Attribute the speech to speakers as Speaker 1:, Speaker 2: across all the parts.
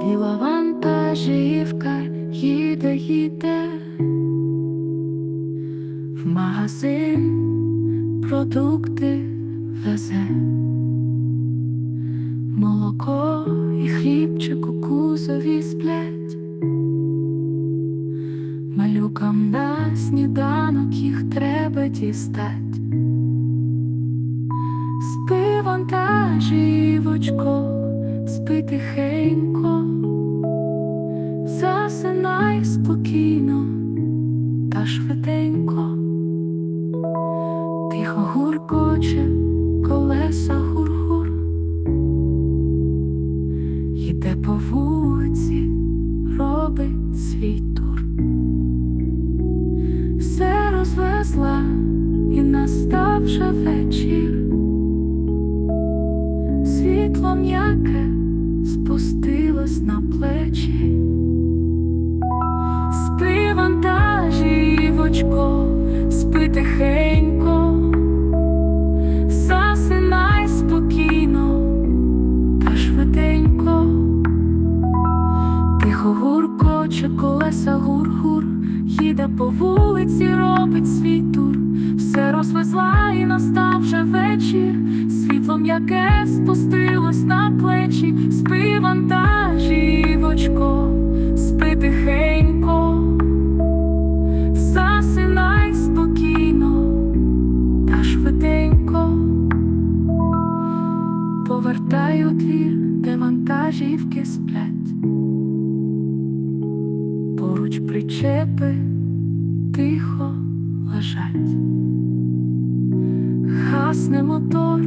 Speaker 1: Біла вантажівка їде, їде. В магазин продукти везе, молоко і хлібчик у кузові сплять, малюкам на сніданок їх треба дістать, спи вантажівочко спи тихенько, засинай спокійно та швиденько, тихо гуркоче колеса гур-гур, Йде по вулиці, робить свій тур, все розвезла і настав вже вечір. Світло м'яке спустилось на плечі. Спи вантажівочко, спи тихенько, засинай спокійно та швиденько, тихо гуркоче колеса гур-гур, їде по вулиці, робить свій тур, все розвезла і настав вже вечір, світло м'яке спустилось на плечі, спи вантажівочко, спи тихенько, засинай спокійно та швиденько, повертай у двір, де вантажівки сплять, поруч причепи тихо лежать, гасне мотор,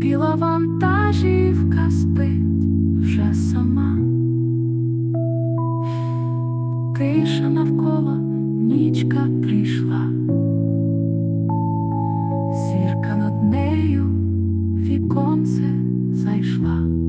Speaker 1: Біла вантажівка спить вже сама, тиша навколо нічка прийшла, зірка над нею віконце зайшла.